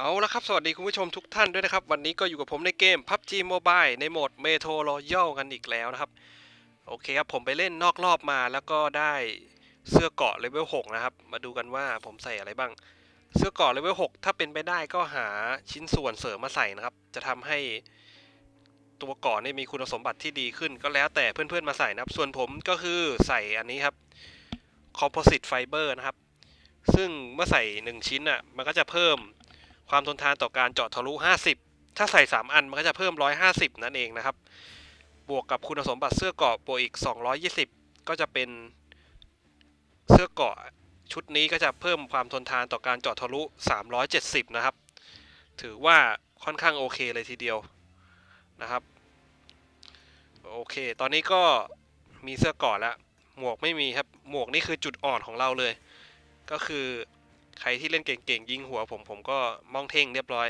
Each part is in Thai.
เอาละครับ สวัสดีคุณผู้ชมทุกท่านด้วยนะครับ วันนี้ก็อยู่กับผมในเกม PUBG Mobile ในโหมด Metro Royal กันอีกแล้วนะครับ โอเคครับ ผมไปเล่นนอกรอบมาแล้วก็ได้เสื้อเกาะเลเวล6นะครับ มาดูกันว่าผมใส่อะไรบ้าง เสื้อเกาะเลเวล6ถ้าเป็นไปได้ก็หาชิ้นส่วนเสริมมาใส่นะครับ จะทำให้ตัวเกาะนี่มีคุณสมบัติที่ดีขึ้น ก็แล้วแต่เพื่อนๆมาใส่นะครับ ส่วนผมก็คือใส่อันนี้ครับ Composite Fiber นะครับ ซึ่งเมื่อใส่ 1 ชิ้นอะมันก็จะเพิ่ม ความทนทานต่อการเจาะทะลุ 50 ถ้าใส่ 3 อันมันก็จะเพิ่ม 150 นั่นเองนะครับ บวกกับคุณสมบัติเสื้อเกาะบวกอีก 220 ก็จะเป็นเสื้อเกาะชุดนี้ก็จะเพิ่มความทนทานต่อการเจาะทะลุ 370 นะครับ ถือว่าค่อนข้างโอเคเลยทีเดียวนะครับ โอเค ตอนนี้ก็มีเสื้อเกาะแล้ว หมวกไม่มีครับ หมวกนี่คือจุดอ่อนของเราเลย ก็คือ ใครที่เล่นเก่งๆยิงหัวผมผมก็มองเท่งเรียบร้อย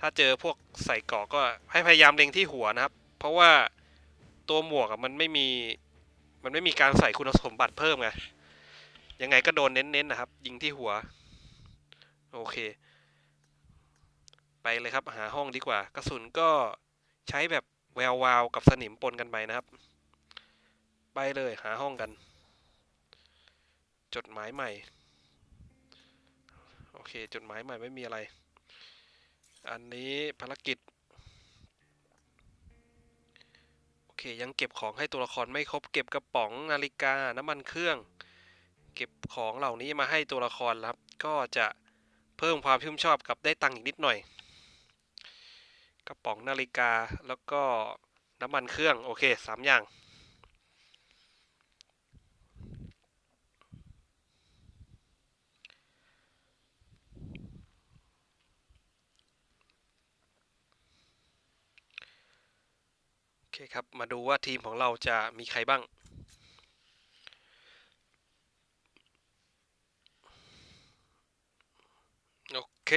ถ้าเจอพวกใส่เกาะก็ให้พยายามเล็งที่หัวนะครับ เพราะว่าตัวหมวกมันไม่มีมันไม่มีการใส่คุณสมบัติเพิ่มไงยังไงก็โดนเน้นๆนะครับ ยิงที่หัว โอเค ไปเลยครับหาห้องดีกว่า กระสุนก็ใช้แบบแวววาวกับสนิมปนกันไปนะครับ ไปเลยหาห้องกัน จดหมายใหม่ เคจดหมายใหม่ไม่มีอะไร อันนี้ภารกิจ โอเคยังเก็บของให้ตัวละครไม่ครบ เก็บกระป๋องนาฬิกาน้ำมันเครื่อง เก็บของเหล่านี้มาให้ตัวละครครับ ก็จะเพิ่มความชุ่มชอบกับได้ตังค์อีกนิดหน่อย กระป๋องนาฬิกาแล้วก็น้ำมันเครื่อง โอเคสามอย่าง ครับ มาดูว่าทีมของเราจะมีใครบ้าง โอเค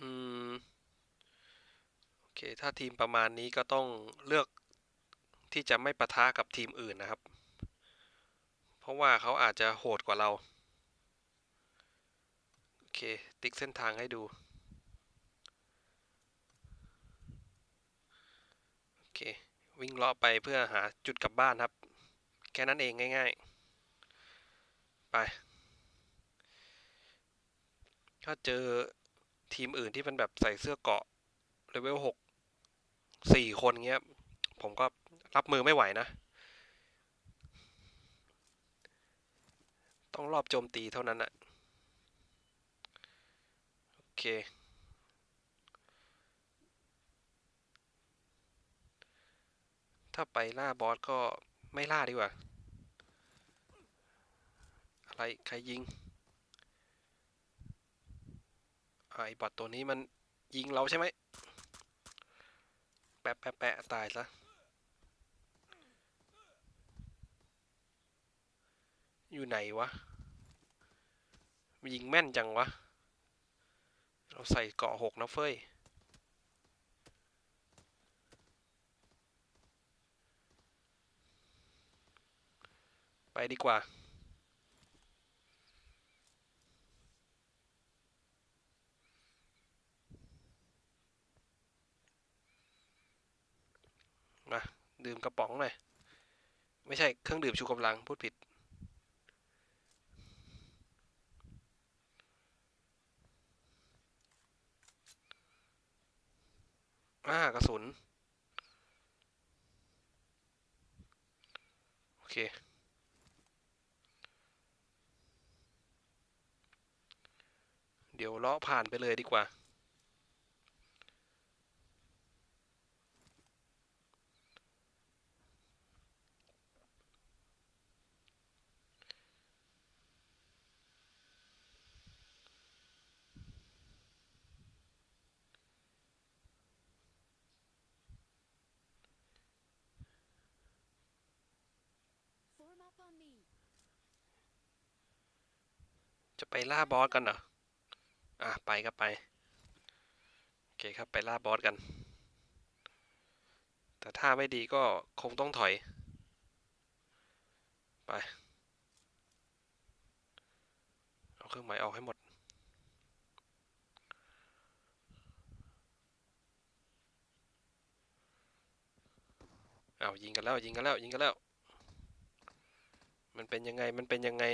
อืม โอเค ถ้าทีมประมาณนี้ก็ต้องเลือกที่จะไม่ปะทะกับทีมอื่นนะครับ เพราะว่าเขาอาจจะโหดกว่าเรา เค ติ๊กเส้นทางให้ดู โอเค วิ่งเลาะไปเพื่อหาจุดกลับบ้านครับ แค่นั้นเองง่ายๆ ไป ถ้าเจอทีมอื่นที่เป็นแบบใส่เสื้อเกาะเลเวลหกสี่คนเงี้ย ผมก็รับมือไม่ไหวนะ ต้องรอบโจมตีเท่านั้นอะ เค ถ้าไปล่าบอสก็ไม่ล่าดีกว่า อะไร ใครยิงอ่าไอ้บอทตัวนี้มันยิงเราใช่ไหม แปะแปะแปะตายซะ อยู่ไหนวะมันยิงแม่นจังวะ เราใส่เกาะหกนะเฟ้ยไปดีกว่า มา ดื่มกระป๋องหน่อย ไม่ใช่เครื่องดื่มชูกำลัง พูดผิด อ่ากระสุน โอเค เดี๋ยวเลาะผ่านไปเลยดีกว่า จะไปล่าบอสกันเหรอ อะ ไปก็ไป โอเคครับไปล่าบอสกัน แต่ถ้าไม่ดีก็คงต้องถอย ไป เอาเครื่องหมายออกให้หมดเอายิงกันแล้วยิงกันแล้วยิงกันแล้ว มันเป็นยังไงมันเป็นยังไง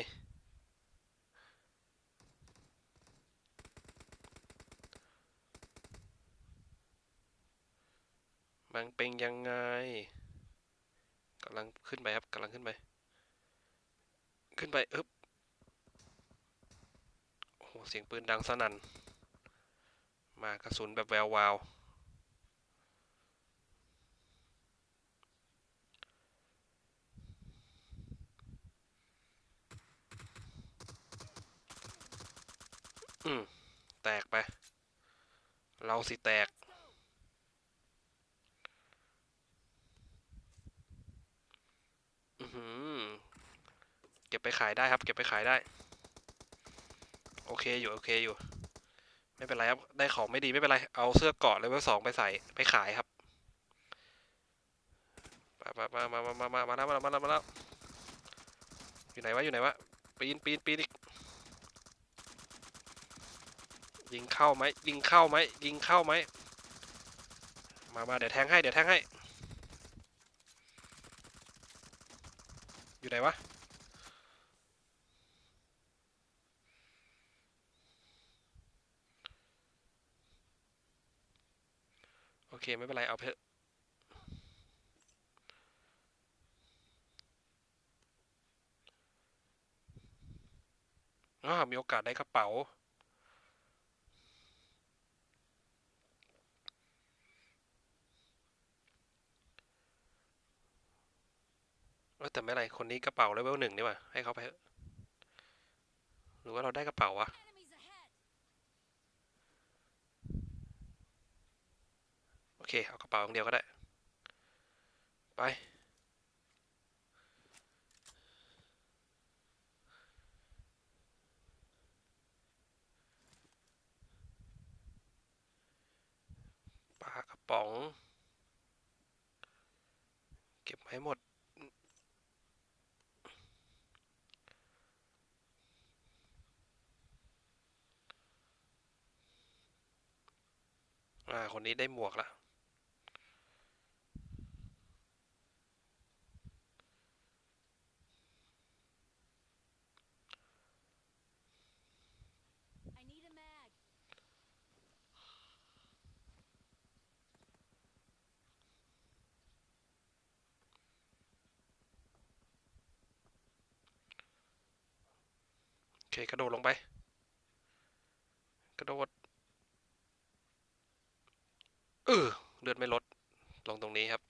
มันเป็นยังไงกำลังขึ้นไปครับกำลังขึ้นไป ขึ้นไปอึ๊บโอ้โหเสียงปืนดังสนั่น มากระสุนแบบแวววาวอืมแตกไป เราสิแตก อือหือเก็ บไปขายได้ครับ เก็บไปขายได้ โอเคอยู่โอเคอยู่ ไม่เป็นไรครับ ได้ของไม่ดีไม่เป็นไร เอาเสื้อเกาะเลเวลสองไปใส่ไปขายครับมามามามามามามาแล้วมาแล้วมาแล้วมาแล้วอยู่ไหนวะอยู่ไหนวะปีนปีนปีนอีกยิงเข้าไหมยิงเข้าไหมยิงเข้าไหมมามาเดี๋ยวแทงให้เดี๋ยวแทงให้ อยู่ไหนวะ โอเค ไม่เป็นไร เอาไปเถอะอ่ามีโอกาสได้กระเป๋าเออแต่ไม่ไร คนนี้กระเป๋าเลเวลหนึ่งนี่ว่าให้เขาไปเถอะหรือว่าเราได้กระเป๋าวะ Enemies ahead! โอ เค เอากระเป๋าอย่างเดียวก็ได้ ไป ปลากระป๋อง เก็บให้หมดอ่า คนนี้ได้หมวกและ เคกระโดดลงไป กระโดดเออเลือดไม่ลด ลงตรงนี้ครับ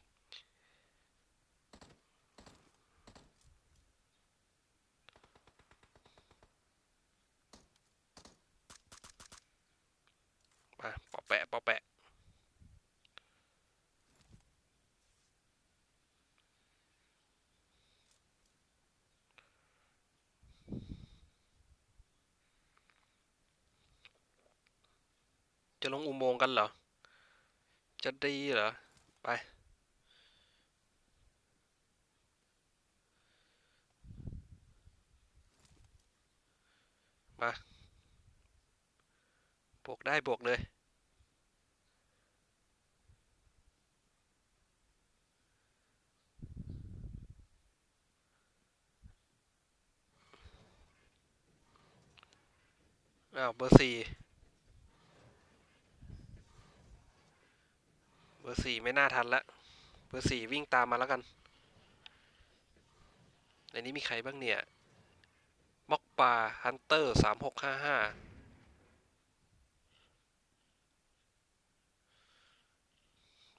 มาปอแปะปอแปะ จะลงอุโมงค์กันเหรอ จะดีเหรอ ไป มาบวกได้บวกเลย อ้าว เบอร์สี่ เบ อร์สี่ไม่น่าทันละเบอร์สี่วิ่งตามมาแล้วกันในนี้มีใครบ้างเนี่ยม็อกปลาฮันเตอร์สามหกห้าห้า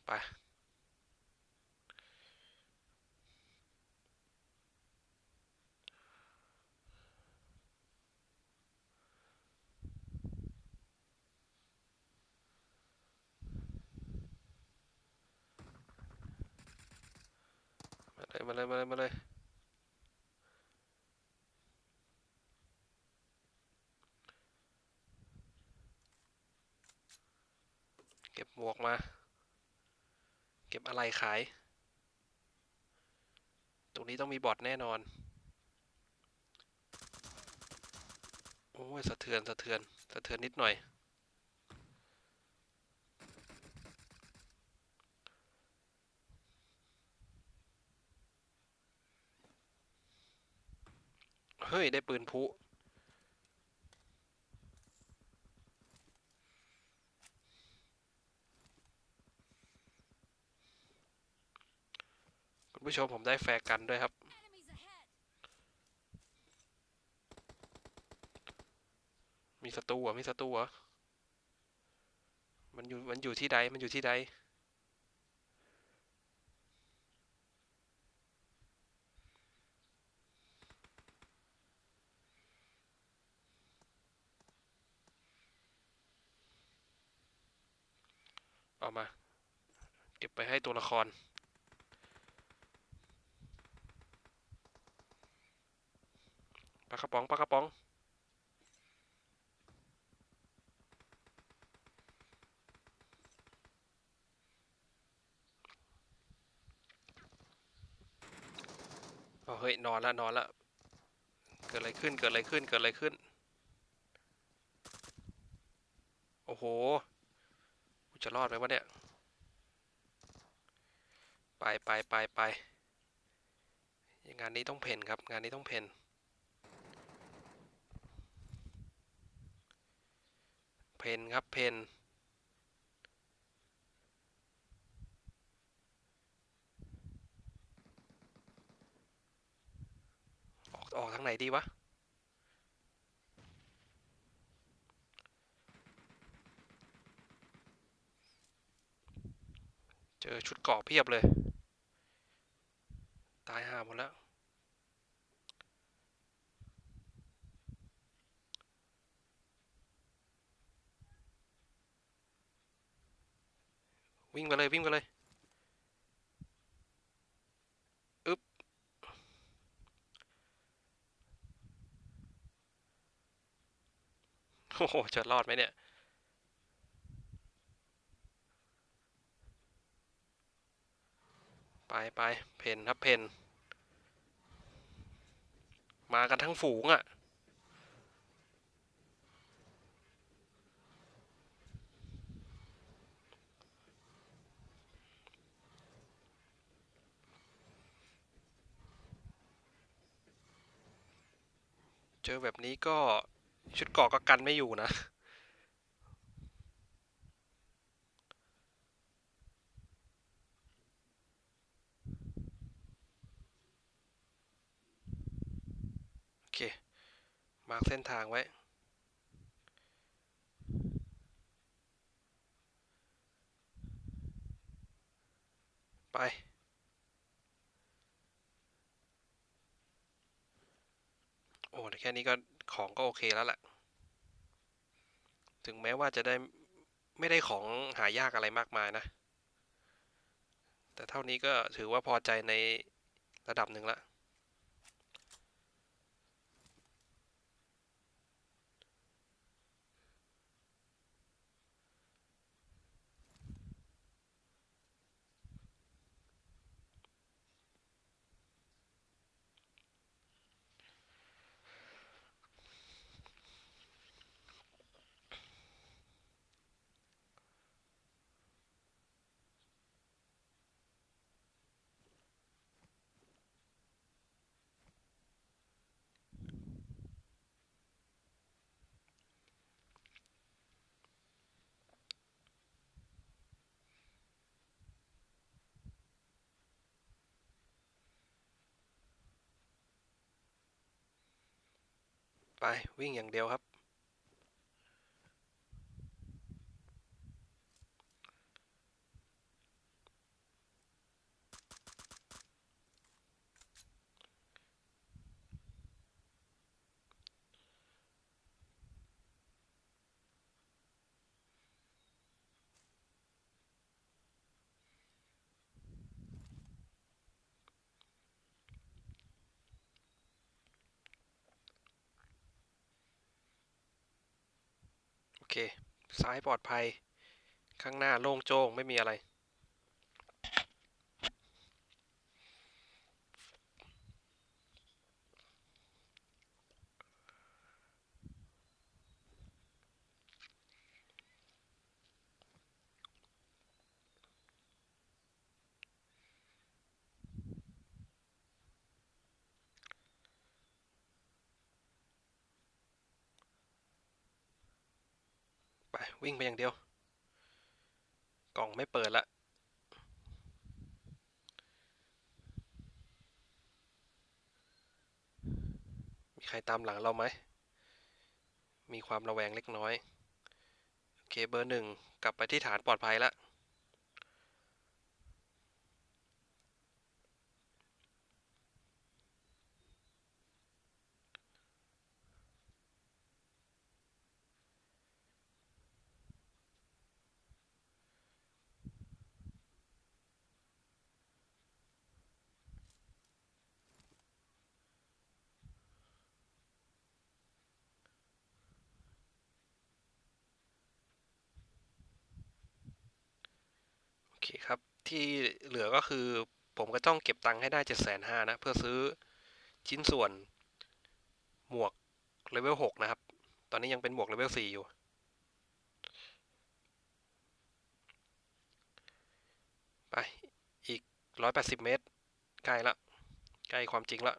ไป มาเลยมาเลยมาเลยเก็บหมวกมา เก็บอะไรขาย ตรงนี้ต้องมีบอทแน่นอน โอ้ยสะเทือนสะเทือนสะเทือนนิดหน่อย เฮ้ย ได้ปืนพุคุณผู้ชมผมได้แฟร์กันด้วยครับมีศัตรูเหรอมีศัตรูเหรอมันอยู่ มันอยู่ที่ใด มันอยู่ที่ใด เอามา เก็บไปให้ตัวละคร ปลากระป๋องปลากระป๋อง เฮ้ย นอนละนอนละ เกิดอะไรขึ้น เกิดอะไรขึ้น เกิดอะไรขึ้น โอ้โห จะรอดไหมวะเนี่ย ไปไปไปไปงานนี้ต้องเพนครับ งานนี้ต้องเพนเพนครับเพนออกออกทางไหนดีวะ อชุดเกาะเพียบเลย ตายห่าหมดแล้ว วิ่งไปเลย วิ่งไปเลยอึ๊บโอ้โหจะรอดไหมเนี่ย ไปไปเพนครับเพนมากันทั้งฝูงอะ่ะเจอแบบนี้ก็ชุดเกาะก็กันไม่อยู่นะ โอเค มาร์คเส้นทางไว้ ไป โอ้แต่แค่นี้ก็ของก็โอเคแล้วแหละถึงแม้ว่าจะได้ไม่ได้ของหายากอะไรมากมายนะ แต่เท่านี้ก็ถือว่าพอใจในระดับหนึ่งละ ไปวิ่งอย่างเดียวครับ เค ซ้ายปลอดภัย ข้างหน้าโล่งโจ้งไม่มีอะไร โวิ่งไปอย่างเดียว กล่องไม่เปิดละมีใครตามหลังเราไหม มีความระแวงเล็กน้อย โอเคเบอร์หนึ่งกลับไปที่ฐานปลอดภัยแล้ว เคครับ ที่เหลือก็คือผมก็ต้องเก็บตังค์ให้ได้เจ็ดแสนห้านะ เพื่อซื้อชิ้นส่วน หมวกเลเวลหกนะครับ ตอนนี้ยังเป็นหมวกเลเวลสี่อยู่ ไป อีกร้อยแปดสิบเมตร ใกล้ละ ใกล้ความจริงละ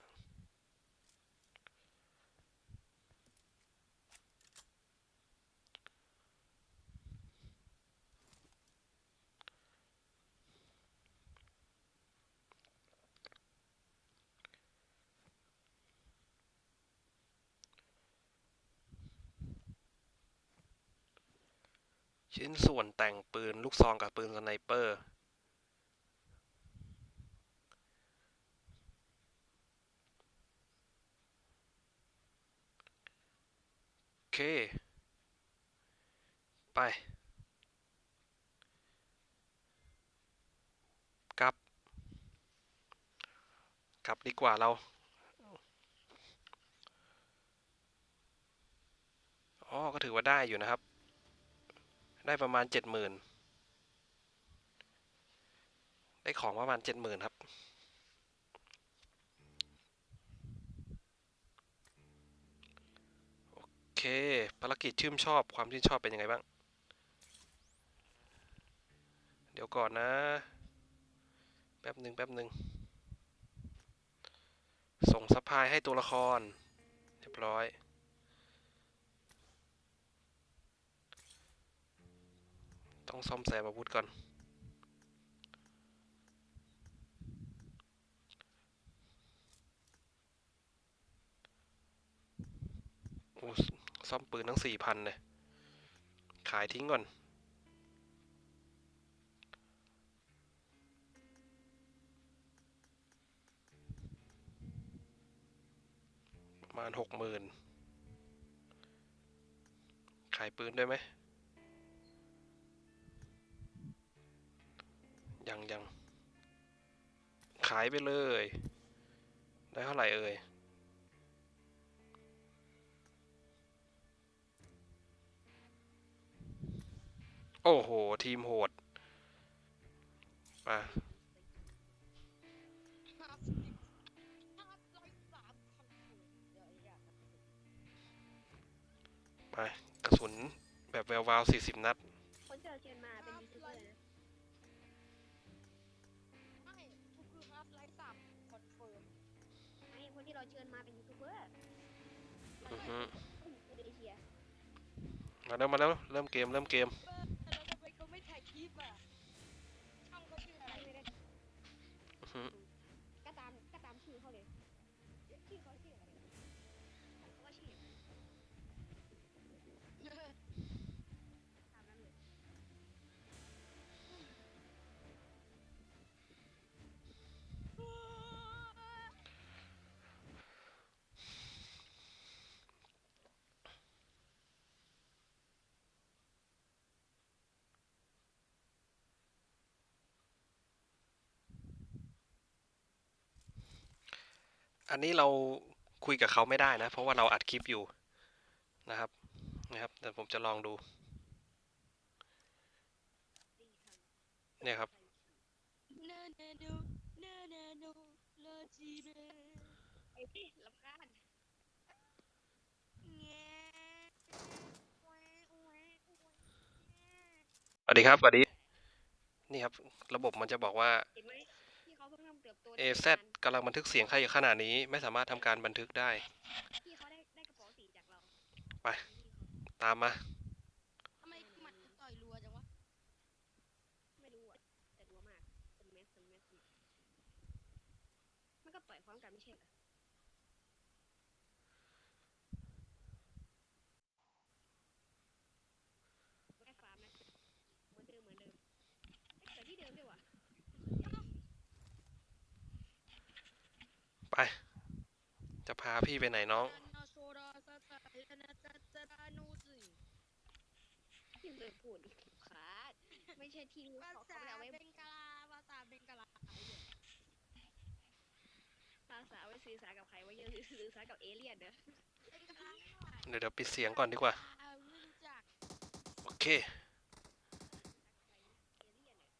ชิ้นส่วนแต่งปืนลูกซองกับปืนสไนเปอร์ โอเค ไป กลับ กลับดีกว่าเรา อ๋อ ก็ถือว่าได้อยู่นะครับ ได้ประมาณเจ็ดหมื่นได้ของประมาณเจ็ดหมื่นครับ โอเค ภารกิจชื่นชอบความชื่นชอบเป็นยังไงบ้าง เดี๋ยวก่อนนะ แป๊บหนึ่งแป๊บหนึ่งส่งสปายให้ตัวละคร เรียบร้อย ต้องซ่อมแซมอาวุธก่อน โอ้ซ่อมปืนทั้งสี่พันเลย ขายทิ้งก่อนประมาณหกหมื่นขายปืนได้ไหม ยังยังขายไปเลย ได้เท่าไหร่เอ่ยโอ้โห ทีมโหด มาไปกระสุนแบบแวววาวสี่สิบนัด คนเราเชิญมาเป็นยูทูบเบอร์นะ คนที่เราเชิญมาเป็นยูทูบเบอร์อือฮึคนอินโดนีเซียมาแล้วมาแล้วเริ่มเกมเริ่มเกมแล้วทำไมเขาไม่ถ่ายคลิปอะช่องเขาชื่ออะไรไม่ได้อือฮึ อันนี้เราคุยกับเขาไม่ได้นะ เพราะว่าเราอัดคลิปอยู่นะครับนะครับแต่ผมจะลองดูเนี่ยครับสวัสดีครับสวัสดี นี่ครับ ระบบมันจะบอกว่า เห็นไหมที่เขาเพิ่งเริ่มเติบโตได้ AZ กำลังบันทึกเสียงใครขณะนี้ ไม่สามารถทำการบันทึกได้ที่เขาได้ได้กระเป๋าสีจากเราไป ตามมา ทำไมมัน ไป จะพาพี่ไปไหนน้องเลยพูดอีกคลาสไม่ใช่ทีวีเขาเขาเอาไว้เบงกาลาภาษาเบงกาลาภาษาไว้สื่อสารกับใครว่าอย่าสื่อสารกับเอเลี่ยนเด้อเดี๋ยวเดี๋ยวปิดเสียงก่อนดีกว่า โอเค เอเลี่ยนเนี่ย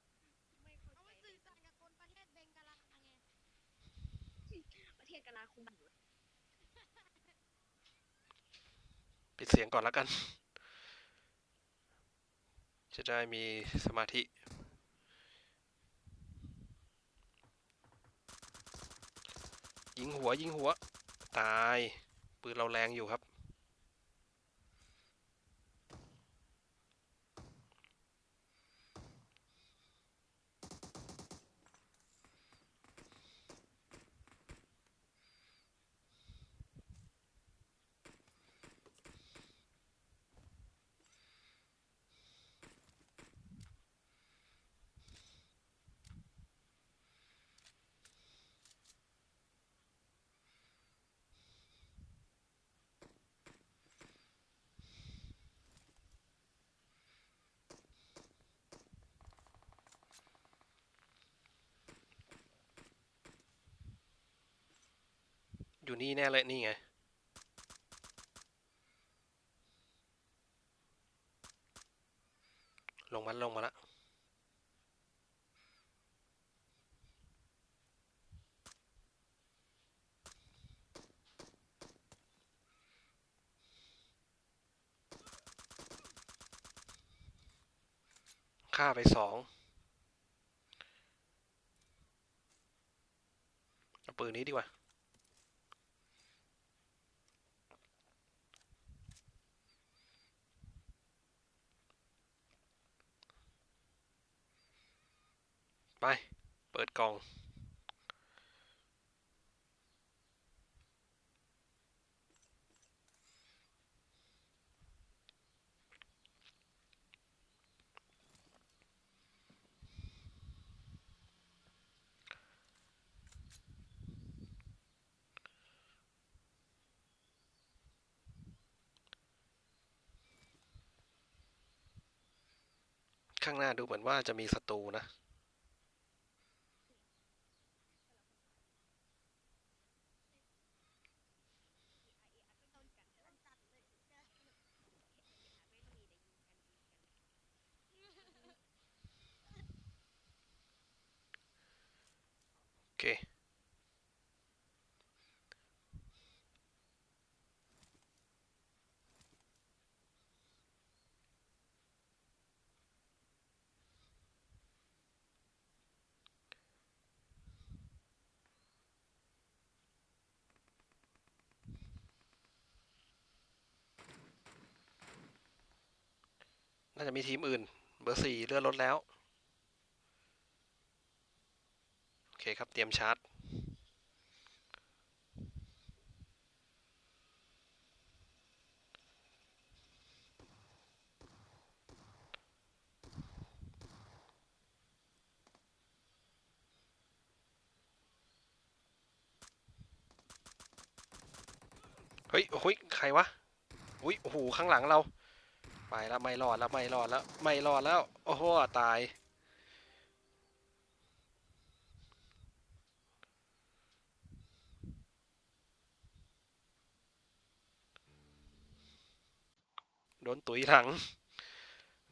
ไม่เข้า เอา ใจ ไว้สื่อสารกับคนประเทศเบงกาลาไง ประเทศกาลาคุมอยู่ ปิด เสียงก่อนแล้วกัน จะได้มีสมาธิ ยิงหัวยิงหัว ตาย ปืนเราแรงอยู่ครับ อยู่นี่แน่เลยนี่ไง ลงมาลงมาละฆ่าไปสองเอาปืนนี้ดีกว่า ไป เปิด กล่อง ข้างหน้าดูเหมือนว่าจะมีศัตรูนะาจะมีทีมอื่น เบอร์สี่เลื่อนรถแล้ว โอเคครับ เตรียมชาร์จ เฮ้ยโอ้ยใครวะ อุ้ย โอ้โห ข้างหลังเรา ไปแล้วไม่รอดแล้วไม่รอดแล้วไม่รอดแล้ว โอ้โหตาย โดนตุ๋ยหลัง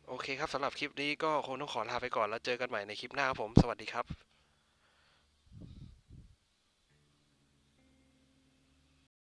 โอเคครับสำหรับคลิปนี้ก็คงต้องขอลาไปก่อนแล้วเจอกันใหม่ในคลิปหน้าครับผม สวัสดีครับ